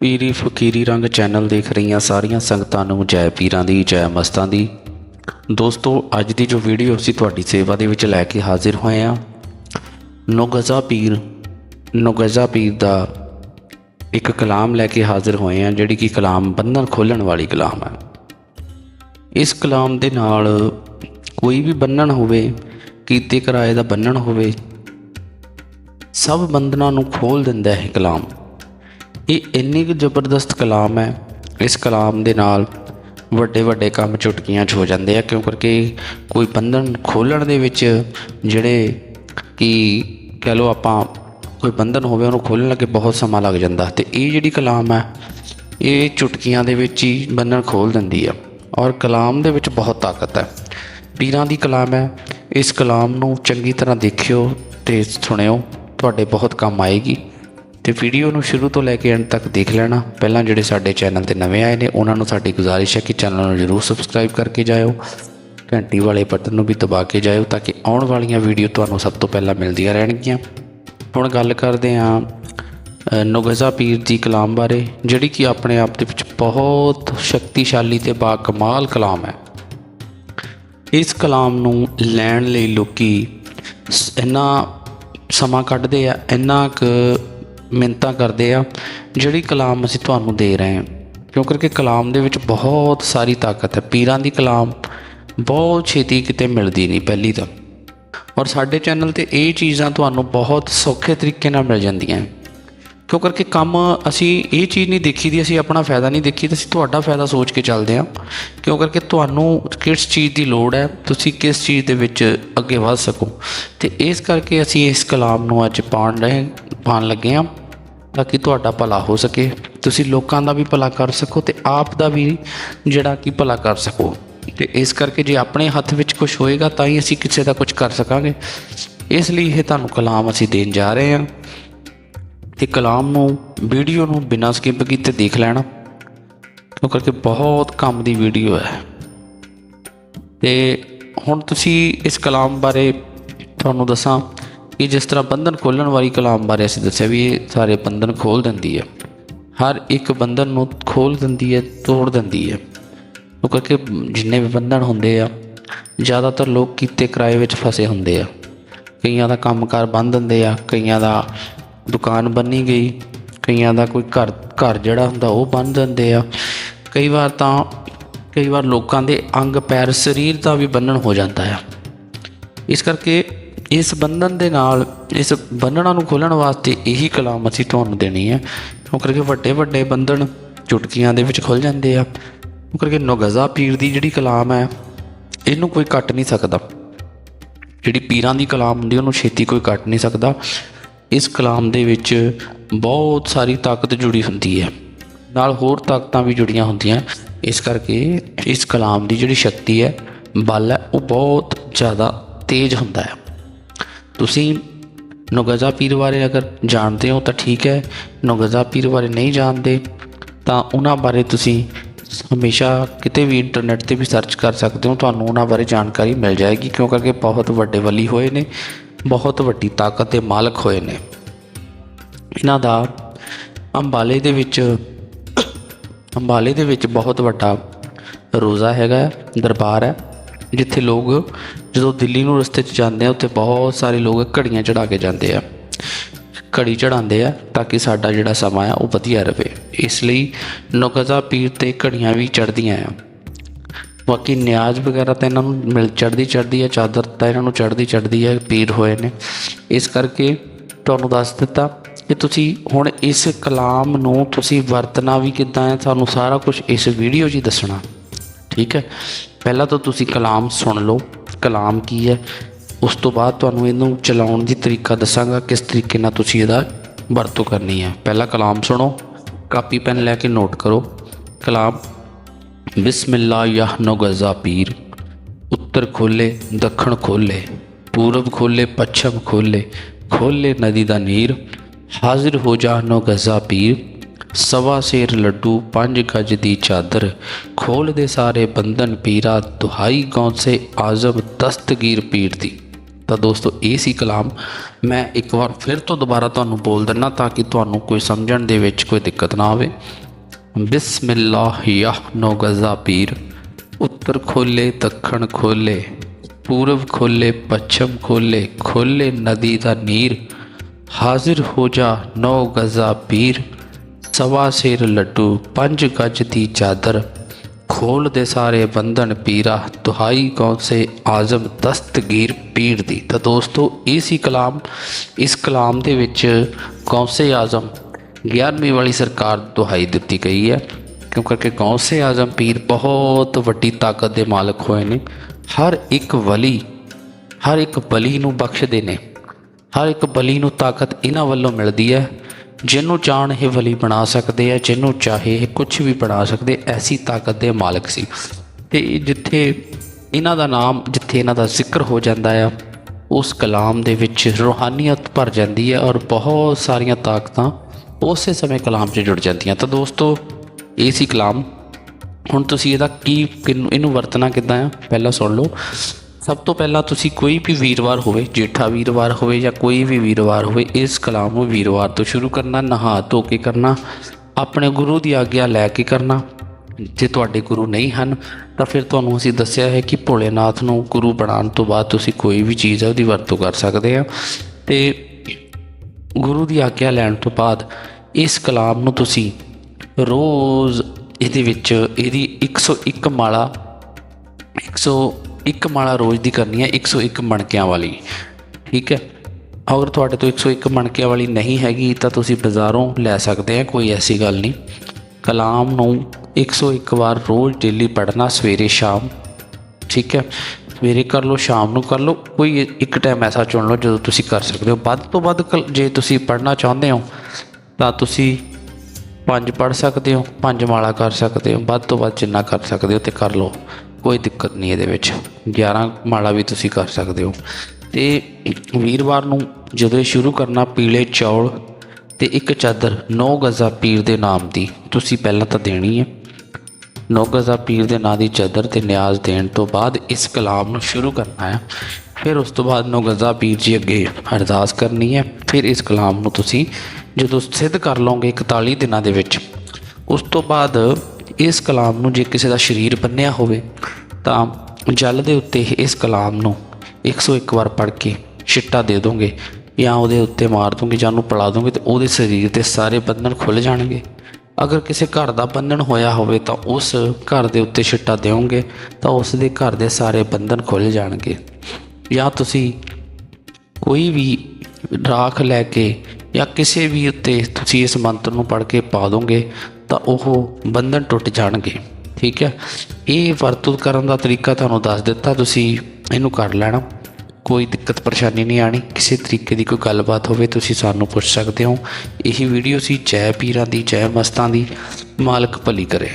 ਪੀਰੀ ਫਕੀਰੀ ਰੰਗ ਚੈਨਲ ਦੇਖ ਰਹੀਆਂ ਸਾਰੀਆਂ ਸੰਗਤਾਂ ਨੂੰ ਜੈ ਪੀਰਾਂ ਦੀ, ਜੈ ਮਸਤਾਂ ਦੀ। ਦੋਸਤੋ, ਅੱਜ ਦੀ ਜੋ ਵੀਡੀਓ ਅਸੀਂ ਤੁਹਾਡੀ ਸੇਵਾ ਦੇ ਵਿੱਚ ਲੈ ਕੇ ਹਾਜ਼ਰ ਹੋਏ ਹਾਂ, ਨੁਗਜ਼ਾ ਪੀਰ ਨੁਗਜ਼ਾ ਪੀਰ ਦਾ ਇੱਕ ਕਲਾਮ ਲੈ ਕੇ ਹਾਜ਼ਰ ਹੋਏ ਹਾਂ, ਜਿਹੜੀ ਕਿ ਕਲਾਮ ਬੰਧਨ ਖੋਲਣ ਵਾਲੀ ਕਲਾਮ ਹੈ। ਇਸ ਕਲਾਮ ਦੇ ਨਾਲ ਕੋਈ ਵੀ ਬੰਨਣ ਹੋਵੇ, ਕੀਤੇ ਕਿਰਾਏ ਦਾ ਬੰਨਣ ਹੋਵੇ ਸਭ ਬੰਧਨਾਂ ਨੂੰ ਖੋਲ ਦਿੰਦਾ ਹੈ ਇਹ ਕਲਾਮ। ਇਹ ਇੰਨੀ ਕੁ ਜ਼ਬਰਦਸਤ ਕਲਾਮ ਹੈ, ਇਸ ਕਲਾਮ ਦੇ ਨਾਲ ਵੱਡੇ ਵੱਡੇ ਕੰਮ ਚੁਟਕੀਆਂ 'ਚ ਹੋ ਜਾਂਦੇ ਆ, ਕਿਉਂ ਕਰਕੇ ਕੋਈ ਬੰਧਨ ਖੋਲਣ ਦੇ ਵਿੱਚ ਜਿਹੜੇ ਕਿ ਕਹ ਲਓ ਆਪਾਂ ਕੋਈ ਬੰਧਨ ਹੋਵੇ, ਉਹਨੂੰ ਖੋਲਣ ਲੱਗੇ ਬਹੁਤ ਸਮਾਂ ਲੱਗ ਜਾਂਦਾ। ਤੇ ਇਹ ਜਿਹੜੀ ਕਲਾਮ ਹੈ, ਇਹ ਚੁਟਕੀਆਂ ਦੇ ਵਿੱਚ ਹੀ ਬੰਧਨ ਖੋਲ ਦਿੰਦੀ ਆ ਔਰ ਕਲਾਮ ਦੇ ਵਿੱਚ ਬਹੁਤ ਤਾਕਤ ਹੈ। ਪੀਰਾਂ ਦੀ ਕਲਾਮ ਹੈ, ਇਸ ਕਲਾਮ ਨੂੰ ਚੰਗੀ ਤਰ੍ਹਾਂ ਦੇਖਿਓ ਤੇ ਸੁਣਿਓ। ਤੁਹਾਡੇ ਬਹੁਤ ਕੰਮ ਆਏਗੀ। ਤੇ ਵੀਡੀਓ ਨੂੰ ਸ਼ੁਰੂ ਤੋਂ ਲੈ ਕੇ ਐਂਡ ਤੱਕ ਦੇਖ ਲੈਣਾ। ਪਹਿਲਾਂ ਜਿਹੜੇ ਸਾਡੇ ਚੈਨਲ ਤੇ ਨਵੇਂ ਆਏ ਨੇ, ਉਹਨਾਂ ਨੂੰ ਸਾਡੀ ਗੁਜ਼ਾਰਿਸ਼ ਹੈ ਕਿ ਚੈਨਲ ਨੂੰ ਜਰੂਰ ਸਬਸਕ੍ਰਾਈਬ ਕਰਕੇ ਜਾਇਓ। ਘੰਟੀ ਵਾਲੇ ਬਟਨ ਨੂੰ ਵੀ ਦਬਾ ਕੇ ਜਾਇਓ ਤਾਂ ਕਿ ਆਉਣ ਵਾਲੀਆਂ ਵੀਡੀਓ ਤੁਹਾਨੂੰ ਸਭ ਤੋਂ ਪਹਿਲਾਂ ਮਿਲਦੀਆਂ ਰਹਿਣਗੀਆਂ। ਹੁਣ ਗੱਲ ਕਰਦੇ ਹਾਂ ਨੁਗਜ਼ਾ ਪੀਰ ਦੀ ਕਲਾਮ ਬਾਰੇ, ਜਿਹੜੀ ਕਿ ਆਪਣੇ ਆਪ ਦੇ ਵਿੱਚ ਬਹੁਤ ਸ਼ਕਤੀਸ਼ਾਲੀ ਤੇ ਬਾ ਕਮਾਲ ਕਲਾਮ ਹੈ। ਇਸ ਕਲਾਮ ਨੂੰ ਲੈਣ ਲਈ ਲੋਕੀ ਸ- ਇੰਨਾ ਸਮਾਂ ਕੱਢਦੇ ਆ, ਇੰਨਾ ਕੁ ਮਿੰਨਤਾਂ ਕਰਦੇ ਆ, ਜਿਹੜੀ ਕਲਾਮ ਅਸੀਂ ਤੁਹਾਨੂੰ ਦੇ ਰਹੇ ਹਾਂ। ਕਿਉਂ ਕਰਕੇ ਕਲਾਮ ਦੇ ਵਿੱਚ ਬਹੁਤ ਸਾਰੀ ਤਾਕਤ ਹੈ। ਪੀਰਾਂ ਦੀ ਕਲਾਮ ਬਹੁਤ ਛੇਤੀ ਕਿਤੇ ਮਿਲਦੀ ਨਹੀਂ, ਪਹਿਲੀ ਤਾਂ। ਔਰ ਸਾਡੇ ਚੈਨਲ ਤੇ ਇਹ ਚੀਜ਼ਾਂ ਤੁਹਾਨੂੰ ਬਹੁਤ ਸੌਖੇ ਤਰੀਕੇ ਨਾਲ ਮਿਲ ਜਾਂਦੀਆਂ। ਕਿਉਂ ਕਰਕੇ ਕੰਮ ਅਸੀਂ ਇਹ ਚੀਜ਼ ਨਹੀਂ ਦੇਖੀ ਦੀ, ਅਸੀਂ ਆਪਣਾ ਫਾਇਦਾ ਨਹੀਂ ਦੇਖੀ ਤੇ ਅਸੀਂ ਤੁਹਾਡਾ ਫਾਇਦਾ ਸੋਚ ਕੇ ਚੱਲਦੇ ਹਾਂ। ਕਿਉਂ ਕਰਕੇ ਤੁਹਾਨੂੰ ਕਿਸ ਚੀਜ਼ ਦੀ ਲੋੜ ਹੈ, ਤੁਸੀਂ ਕਿਸ ਚੀਜ਼ ਦੇ ਵਿੱਚ ਅੱਗੇ ਵਧ ਸਕੋ। ਤੇ ਇਸ ਕਰਕੇ ਅਸੀਂ ਇਸ ਕਲਾਮ ਨੂੰ ਅੱਜ ਪਾਣ ਰਹੇ ਪਾਣ ਲੱਗੇ ਹਾਂ ਤਾਂ ਕਿ ਤੁਹਾਡਾ ਭਲਾ ਹੋ ਸਕੇ। ਤੁਸੀਂ ਲੋਕਾਂ ਦਾ ਵੀ ਭਲਾ ਕਰ ਸਕੋ ਤੇ ਆਪ ਦਾ ਵੀ ਜਿਹੜਾ ਕਿ ਭਲਾ ਕਰ ਸਕੋ। ਤੇ ਇਸ ਕਰਕੇ ਜੇ ਆਪਣੇ ਹੱਥ ਵਿੱਚ ਕੁਝ ਹੋਏਗਾ ਤਾਂ ਹੀ ਅਸੀਂ ਕਿਸੇ ਦਾ ਕੁਝ ਕਰ ਸਕਾਂਗੇ। ਇਸ ਲਈ ਇਹ ਤੁਹਾਨੂੰ ਕਲਾਮ ਅਸੀਂ ਦੇਣ ਜਾ ਰਹੇ ਹਾਂ। ਤੇ ਕਲਾਮ ਨੂੰ, ਵੀਡੀਓ ਨੂੰ ਬਿਨਾਂ ਸਕਿਪ ਕੀਤੇ ਦੇਖ ਲੈਣਾ। ਉਹ ਕਰਕੇ ਬਹੁਤ ਕੰਮ ਦੀ ਵੀਡੀਓ ਹੈ। ਤੇ ਹੁਣ ਤੁਸੀਂ ਇਸ ਕਲਾਮ ਬਾਰੇ ਤੁਹਾਨੂੰ ਦੱਸਾਂ ਕਿ ਜਿਸ ਤਰ੍ਹਾਂ ਬੰਧਨ ਖੋਲਣ ਵਾਲੀ ਕਲਾਮ ਬਾਰੇ ਅਸੀਂ ਦੱਸਿਆ ਵੀ ਇਹ ਸਾਰੇ ਬੰਧਨ ਖੋਲ ਦਿੰਦੀ ਹੈ। ਹਰ ਇੱਕ ਬੰਧਨ ਨੂੰ ਖੋਲ ਦਿੰਦੀ ਹੈ, ਤੋੜ ਦਿੰਦੀ ਹੈ। ਉਹ ਕਰਕੇ ਜਿੰਨੇ ਵੀ ਬੰਧਨ ਹੁੰਦੇ ਆ, ਜ਼ਿਆਦਾਤਰ ਲੋਕ ਕੀਤੇ ਕਿਰਾਏ ਵਿੱਚ ਫਸੇ ਹੁੰਦੇ ਆ। ਕਈਆਂ ਦਾ ਕੰਮਕਾਰ ਬੰਦ ਦਿੰਦੇ ਆ, ਕਈਆਂ ਦਾ ਦੁਕਾਨ ਬੰਨੀ ਗਈ। ਕਈਆਂ ਦਾ ਕੋਈ ਘਰ ਘਰ ਜਿਹੜਾ ਹੁੰਦਾ ਉਹ ਬੰਨ ਦਿੰਦੇ ਆ। ਕਈ ਵਾਰ ਤਾਂ, ਕਈ ਵਾਰ ਲੋਕਾਂ ਦੇ ਅੰਗ ਪੈਰ ਸਰੀਰ ਦਾ ਵੀ ਬੰਨਣ ਹੋ ਜਾਂਦਾ ਆ। ਇਸ ਕਰਕੇ ਇਸ ਬੰਧਨ ਦੇ ਨਾਲ, ਇਸ ਬੰਧਨਾਂ ਨੂੰ ਖੋਲਣ ਵਾਸਤੇ ਇਹੀ ਕਲਾਮ ਅਸੀਂ ਤੁਹਾਨੂੰ ਦੇਣੀ ਹੈ ਕਿਉਂ ਕਰਕੇ ਵੱਡੇ ਵੱਡੇ ਬੰਧਨ ਚੁਟਕੀਆਂ ਦੇ ਵਿੱਚ ਖੁੱਲ ਜਾਂਦੇ ਆ। ਉਹ ਕਰਕੇ ਨੁਗਜ਼ਾ ਪੀਰ ਦੀ ਜਿਹੜੀ ਕਲਾਮ ਹੈ, ਇਹਨੂੰ ਕੋਈ ਕੱਟ ਨਹੀਂ ਸਕਦਾ। ਜਿਹੜੀ ਪੀਰਾਂ ਦੀ ਕਲਾਮ ਹੁੰਦੀ, ਉਹਨੂੰ ਛੇਤੀ ਕੋਈ ਕੱਟ ਨਹੀਂ ਸਕਦਾ। ਇਸ ਕਲਾਮ ਦੇ ਵਿੱਚ ਬਹੁਤ ਸਾਰੀ ਤਾਕਤ ਜੁੜੀ ਹੁੰਦੀ ਹੈ। ਨਾਲ ਹੋਰ ਤਾਕਤਾਂ ਵੀ ਜੁੜੀਆਂ ਹੁੰਦੀਆਂ। ਇਸ ਕਰਕੇ ਇਸ ਕਲਾਮ ਦੀ ਜਿਹੜੀ ਸ਼ਕਤੀ ਹੈ, ਬਲ ਹੈ, ਉਹ ਬਹੁਤ ਜ਼ਿਆਦਾ ਤੇਜ਼ ਹੁੰਦਾ ਹੈ। ਤੁਸੀਂ ਨੁਗਜ਼ਾ ਪੀਰ ਬਾਰੇ ਅਗਰ ਜਾਣਦੇ ਹੋ ਤਾਂ ਠੀਕ ਹੈ। ਨੁਗਜ਼ਾ ਪੀਰ ਬਾਰੇ ਨਹੀਂ ਜਾਣਦੇ ਤਾਂ ਉਹਨਾਂ ਬਾਰੇ ਤੁਸੀਂ ਹਮੇਸ਼ਾ ਕਿਤੇ ਵੀ ਇੰਟਰਨੈਟ ਤੇ ਵੀ ਸਰਚ ਕਰ ਸਕਦੇ ਹੋ। ਤੁਹਾਨੂੰ ਉਹਨਾਂ ਬਾਰੇ ਜਾਣਕਾਰੀ ਮਿਲ ਜਾਏਗੀ ਕਿਉਂ ਕਰਕੇ ਬਹੁਤ ਵੱਡੇ ਵਲੀ ਹੋਏ ਨੇ। ਬਹੁਤ ਵੱਡੀ ਤਾਕਤ ਦੇ ਮਾਲਕ ਹੋਏ ਨੇ। ਇਹਨਾਂ ਦਾ ਅੰਬਾਲੇ ਦੇ ਵਿੱਚ ਅੰਬਾਲੇ ਦੇ ਵਿੱਚ ਬਹੁਤ ਵੱਡਾ ਰੋਜ਼ਾ ਹੈਗਾ ਹੈ, ਦਰਬਾਰ ਹੈ ਜਿੱਥੇ ਲੋਕ ਜਦੋਂ ਦਿੱਲੀ ਨੂੰ ਰਸਤੇ 'ਚ ਜਾਂਦੇ ਆ ਉੱਥੇ ਬਹੁਤ ਸਾਰੇ ਲੋਕ ਘੜੀਆਂ ਚੜਾ ਕੇ ਜਾਂਦੇ ਆ। ਘੜੀ ਚੜਾਉਂਦੇ ਆ ਤਾਂ ਕਿ ਸਾਡਾ ਜਿਹੜਾ ਸਮਾਂ ਆ ਉਹ ਵਧੀਆ ਰਹੇ ਇਸ ਲਈ ਨੁਕਜ਼ਾ ਪੀਰ ਤੇ ਘੜੀਆਂ ਵੀ ਚੜਦੀਆਂ ਆ। ਬਾਕੀ ਨਿਆਜ਼ ਵਗੈਰਾ ਤਾਂ ਇਹਨਾਂ ਨੂੰ ਮਿਲ ਚੜਦੀ ਚੜਦੀ ਹੈ, ਚਾਦਰ ਤਾਂ ਇਹਨਾਂ ਨੂੰ ਚੜਦੀ ਚੜਦੀ ਹੈ, ਪੀਰ ਹੋਏ ਨੇ। ਇਸ ਕਰਕੇ ਤੁਹਾਨੂੰ ਦੱਸ ਦਿੱਤਾ ਕਿ ਤੁਸੀਂ ਹੁਣ ਇਸ ਕਲਾਮ ਨੂੰ ਤੁਸੀਂ ਵਰਤਣਾ ਵੀ ਕਿੱਦਾਂ ਹੈ, ਤੁਹਾਨੂੰ ਸਾਰਾ ਕੁਝ ਇਸ ਵੀਡੀਓ 'ਚ ਹੀ ਦੱਸਣਾ। ਠੀਕ ਹੈ? ਪਹਿਲਾਂ ਤਾਂ ਤੁਸੀਂ ਕਲਾਮ ਸੁਣ ਲਓ। ਕਲਾਮ ਕੀ ਹੈ? ਉਸ ਤੋਂ ਬਾਅਦ ਤੁਹਾਨੂੰ ਇਹਨੂੰ ਚਲਾਉਣ ਦੀ ਤਰੀਕਾ ਦੱਸਾਂਗਾ, ਕਿਸ ਤਰੀਕੇ ਨਾਲ ਤੁਸੀਂ ਇਹਦਾ ਵਰਤੋਂ ਕਰਨੀ ਹੈ। ਪਹਿਲਾਂ ਕਲਾਮ ਸੁਣੋ, ਕਾਪੀ, ਪੈਨ ਲੈ ਕੇ ਨੋਟ ਕਰੋ। ਕਲਾਮ ਬਿਸਮਿਲ੍ਲਾ ਯਹ ਨੁਗਜ਼ਾ ਪੀਰ ਉੱਤਰ ਖੋਲੇ ਦੱਖਣ ਖੋਲੇ ਪੂਰਬ ਖੋਲੇ ਪੱਛਮ ਖੋਲੇ ਖੋਲੇ ਨਦੀ ਦਾ ਨੀਰ। ਹਾਜ਼ਰ ਹੋ ਜਾ ਨੁਗਜ਼ਾ ਪੀਰ ਸਵਾ ਸੇਰ ਲੱਡੂ, ਪੰਜ ਗਜ ਦੀ ਚਾਦਰ। ਖੋਲ ਦੇ ਸਾਰੇ ਬੰਧਨ ਪੀਰਾ, ਦੁਹਾਈ ਗੌਸੇ ਆਜ਼ਮ ਦਸਤਗੀਰ ਪੀਰ ਦੀ। ਤਾਂ ਦੋਸਤੋ, ਇਹ ਸੀ ਕਲਾਮ। ਮੈਂ ਇੱਕ ਵਾਰ ਫਿਰ ਤੋਂ ਦੁਬਾਰਾ ਤੁਹਾਨੂੰ ਬੋਲ ਦਿੰਨਾ ਤਾਂ ਕਿ ਤੁਹਾਨੂੰ ਕੋਈ ਸਮਝਣ ਦੇ ਵਿੱਚ ਕੋਈ ਦਿੱਕਤ ਨਾ ਆਵੇ। ਬਿਸਮਿਲ੍ਲਾਹ ਯਾ ਨੋ ਗਜ਼ਾ ਪੀਰ ਉੱਤਰ ਖੋਲੇ ਦੱਖਣ ਖੋਲੇ ਪੂਰਬ ਖੋਲੇ ਪੱਛਮ ਖੋਲੇ ਖੋਲੇ ਨਦੀ ਦਾ ਨੀਰ। ਹਾਜ਼ਰ ਹੋ ਜਾ ਨੌ ਗਜ਼ਾ ਪੀਰ ਸਵਾ ਸਿਰ ਲੱਡੂ, ਪੰਜ ਗੱਜ ਦੀ ਚਾਦਰ। ਖੋਲ ਦੇ ਸਾਰੇ ਬੰਧਨ ਪੀਰਾ, ਦੁਹਾਈ ਕੌਂਸੇ ਆਜ਼ਮ ਦਸਤਗੀਰ ਪੀਰ ਦੀ। ਤਾਂ ਦੋਸਤੋ, ਇਹ ਸੀ ਕਲਾਮ। ਇਸ ਕਲਾਮ ਦੇ ਵਿੱਚ ਕੌਂਸੇ ਆਜ਼ਮ 11ਵੀਂ ਵਾਲੀ ਸਰਕਾਰ ਦੁਹਾਈ ਦਿੱਤੀ ਗਈ ਹੈ। ਕਿਉਂਕਿ ਕੌਂਸੇ ਆਜ਼ਮ ਪੀਰ ਬਹੁਤ ਵੱਡੀ ਤਾਕਤ ਦੇ ਮਾਲਕ ਹੋਏ ਨੇ। ਹਰ ਇੱਕ ਵਲੀ, ਹਰ ਇੱਕ ਬਲੀ ਨੂੰ ਬਖਸ਼ਦੇ ਨੇ। ਹਰ ਇੱਕ ਬਲੀ ਨੂੰ ਤਾਕਤ ਇਹਨਾਂ ਵੱਲੋਂ ਮਿਲਦੀ ਹੈ, ਜਿਹਨੂੰ ਚਾਹਣ ਇਹ ਵਲੀ ਬਣਾ ਸਕਦੇ ਆ ਜਿਹਨੂੰ ਚਾਹੇ ਇਹ ਕੁਝ ਵੀ ਬਣਾ ਸਕਦੇ, ਐਸੀ ਤਾਕਤ ਦੇ ਮਾਲਕ ਸੀ। ਤੇ ਜਿੱਥੇ ਇਹਨਾਂ ਦਾ ਨਾਮ, ਜਿੱਥੇ ਇਹਨਾਂ ਦਾ ਜ਼ਿਕਰ ਹੋ ਜਾਂਦਾ ਆ, ਉਸ ਕਲਾਮ ਦੇ ਵਿੱਚ ਰੂਹਾਨੀਅਤ ਭਰ ਜਾਂਦੀ ਹੈ ਔਰ ਬਹੁਤ ਸਾਰੀਆਂ ਤਾਕਤਾਂ ਉਸੇ ਸਮੇਂ ਕਲਾਮ 'ਚ ਜੁੜ ਜਾਂਦੀਆਂ। ਤਾਂ ਦੋਸਤੋ, ਇਹ ਸੀ ਕਲਾਮ। ਹੁਣ ਤੁਸੀਂ ਇਹਦਾ ਕੀ ਕਿਹਨੂੰ- ਇਹਨੂੰ ਵਰਤਣਾ ਕਿੱਦਾਂ ਆ? ਪਹਿਲਾਂ ਸੁਣ ਲਓ। ਸਭ ਤੋਂ ਪਹਿਲਾਂ ਤੁਸੀਂ ਕੋਈ ਵੀ ਵੀਰਵਾਰ ਹੋਵੇ, ਜੇਠਾ ਵੀਰਵਾਰ ਹੋਵੇ ਜਾਂ ਕੋਈ ਵੀ ਵੀਰਵਾਰ ਹੋਵੇ, ਇਸ ਕਲਾਮ ਨੂੰ ਵੀਰਵਾਰ ਤੋਂ ਸ਼ੁਰੂ ਕਰਨਾ, ਨਹਾ ਧੋ ਕੇ ਕਰਨਾ, ਆਪਣੇ ਗੁਰੂ ਦੀ ਆਗਿਆ ਲੈ ਕੇ ਕਰਨਾ। ਜੇ ਤੁਹਾਡੇ ਗੁਰੂ ਨਹੀਂ ਹਨ, ਤਾਂ ਫਿਰ ਤੁਹਾਨੂੰ ਅਸੀਂ ਦੱਸਿਆ ਹੈ ਕਿ ਭੋਲੇਨਾਥ ਨੂੰ ਗੁਰੂ ਬਣਾਉਣ ਤੋਂ ਬਾਅਦ ਤੁਸੀਂ ਕੋਈ ਵੀ ਚੀਜ਼ ਹੈ ਉਹਦੀ ਵਰਤੋਂ ਕਰ ਸਕਦੇ ਆ। ਤੇ ਗੁਰੂ ਦੀ ਆਗਿਆ ਲੈਣ ਤੋਂ ਬਾਅਦ ਇਸ ਕਲਾਮ ਨੂੰ ਤੁਸੀਂ ਰੋਜ਼ ਇਹਦੇ ਵਿੱਚ ਇਹਦੀ 101 ਮਾਲਾ 101 ਮਾਲਾ ਰੋਜ਼ ਦੀ ਕਰਨੀ ਹੈ 101 ਮਣਕਿਆਂ ਵਾਲੀ। ਠੀਕ ਹੈ? ਅਗਰ ਤੁਹਾਡੇ ਤੋਂ 101 ਮਣਕਿਆਂ ਵਾਲੀ ਨਹੀਂ ਹੈਗੀ ਤਾਂ ਤੁਸੀਂ ਬਾਜ਼ਾਰੋਂ ਲੈ ਸਕਦੇ ਆ ਕੋਈ ਐਸੀ ਗੱਲ ਨਹੀਂ। ਕਲਾਮ ਨੂੰ 101 ਵਾਰ ਰੋਜ਼ ਡੇਲੀ ਪੜ੍ਹਨਾ ਸਵੇਰੇ ਸ਼ਾਮ। ਠੀਕ ਹੈ? ਸਵੇਰੇ ਕਰ ਲਓ, ਸ਼ਾਮ ਨੂੰ ਕਰ ਲਓ, ਕੋਈ ਇੱਕ ਟਾਈਮ ਐਸਾ ਚੁਣ ਲਓ ਜਦੋਂ ਤੁਸੀਂ ਕਰ ਸਕਦੇ ਹੋ। ਵੱਧ ਤੋਂ ਵੱਧ ਕਲ- ਜੇ ਤੁਸੀਂ ਪੜ੍ਹਨਾ ਚਾਹੁੰਦੇ ਹੋ, ਤਾਂ ਤੁਸੀਂ ਪੰਜ ਪੜ੍ਹ ਸਕਦੇ ਹੋ, ਪੰਜ ਮਾਲਾ ਕਰ ਸਕਦੇ ਹੋ, ਵੱਧ ਤੋਂ ਵੱਧ ਜਿੰਨਾ ਕਰ ਸਕਦੇ ਹੋ ਤੇ ਕਰ ਲਓ। ਕੋਈ ਦਿੱਕਤ ਨਹੀਂ ਇਹਦੇ ਵਿੱਚ। 11 ਮਾਲਾ ਵੀ ਤੁਸੀਂ ਕਰ ਸਕਦੇ ਹੋ। ਤੇ ਵੀਰਵਾਰ ਨੂੰ ਜਦੋਂ ਇਹ ਸ਼ੁਰੂ ਕਰਨਾ, ਪੀਲੇ ਚੌਲ ਤੇ ਇੱਕ ਚਾਦਰ 9 ਗਜ਼ਾ ਪੀਰ ਦੇ ਨਾਮ ਦੀ, ਤੁਸੀਂ ਪਹਿਲਾਂ ਤਾਂ ਦੇਣੀ ਹੈ। ਨੋਗਜ਼ਾ ਪੀਰ ਦੇ ਨਾਂ ਦੀ ਚਾਦਰ ਤੇ ਨਿਆਜ਼ ਦੇਣ ਤੋਂ ਬਾਅਦ ਇਸ ਕਲਾਮ ਨੂੰ ਸ਼ੁਰੂ ਕਰਨਾ ਹੈ। ਫਿਰ ਉਸ ਤੋਂ ਬਾਅਦ ਨੋਗਜ਼ਾ ਪੀਰ ਜੀ ਅੱਗੇ ਅਰਦਾਸ ਕਰਨੀ ਹੈ। ਫਿਰ ਇਸ ਕਲਾਮ ਨੂੰ ਤੁਸੀਂ ਜਦੋਂ ਸਿੱਧ ਕਰ ਲਓਗੇ 41 ਦਿਨਾਂ ਦੇ ਵਿੱਚ, ਉਸ ਤੋਂ ਬਾਅਦ ਇਸ ਕਲਾਮ ਨੂੰ ਜੇ ਕਿਸੇ ਦਾ ਸਰੀਰ ਬੰਨਿਆ ਹੋਵੇ, ਤਾਂ ਜਲ ਦੇ ਉੱਤੇ ਇਸ ਕਲਾਮ ਨੂੰ 101 ਵਾਰ ਪੜ੍ਹ ਕੇ ਛਿੱਟਾ ਦੇ ਦੋਗੇ ਜਾਂ ਉਹਦੇ ਉੱਤੇ ਮਾਰ ਦੋਗੇ ਜਾਂ ਉਹਨੂੰ ਪਲਾ ਦੋਗੇ ਤੇ ਉਹਦੇ ਸਰੀਰ ਦੇ ਸਾਰੇ ਬੰਧਨ ਖੁੱਲ ਜਾਣਗੇ। ਅਗਰ ਕਿਸੇ ਘਰ ਦਾ ਬੰਧਨ ਹੋਇਆ ਹੋਵੇ ਤਾਂ ਉਸ ਘਰ ਦੇ ਉੱਤੇ ਛਿੱਟਾ ਦਿਓਗੇ, ਤਾਂ ਉਸ ਦੇ ਘਰ ਦੇ ਸਾਰੇ ਬੰਧਨ ਖੁੱਲ ਜਾਣਗੇ। ਜਾਂ ਤੁਸੀਂ ਕੋਈ ਵੀ ਰਾਖ ਲੈ ਕੇ ਜਾਂ ਕਿਸੇ ਵੀ ਉੱਤੇ ਤੁਸੀਂ ਇਸ ਮੰਤਰ ਨੂੰ ਪੜ੍ਹ ਕੇ ਪਾ ਦੋਗੇ, ਤਾਂ ਉਹ ਬੰਧਨ ਟੁੱਟ ਜਾਣਗੇ। ਠੀਕ ਹੈ? ਇਹ ਵਰਤੋਂ ਕਰਨ ਦਾ ਤਰੀਕਾ ਤੁਹਾਨੂੰ ਦੱਸ ਦਿੱਤਾ, ਤੁਸੀਂ ਇਹਨੂੰ ਕਰ ਲੈਣਾ। ਕੋਈ ਦਿੱਕਤ ਪਰੇਸ਼ਾਨੀ ਨਹੀਂ ਆਣੀ ਕਿਸੇ ਤਰੀਕੇ ਦੀ ਕੋਈ ਗੱਲਬਾਤ ਹੋਵੇ ਤੁਸੀਂ ਸਾਨੂੰ ਪੁੱਛ ਸਕਦੇ ਹੋ। ਇਹੀ ਵੀਡੀਓ ਸੀ ਜੈ ਪੀਰਾਂ ਦੀ, ਜੈ ਮਸਤਾਂ ਦੀ, ਮਾਲਕ ਭਲੀ ਕਰੇ।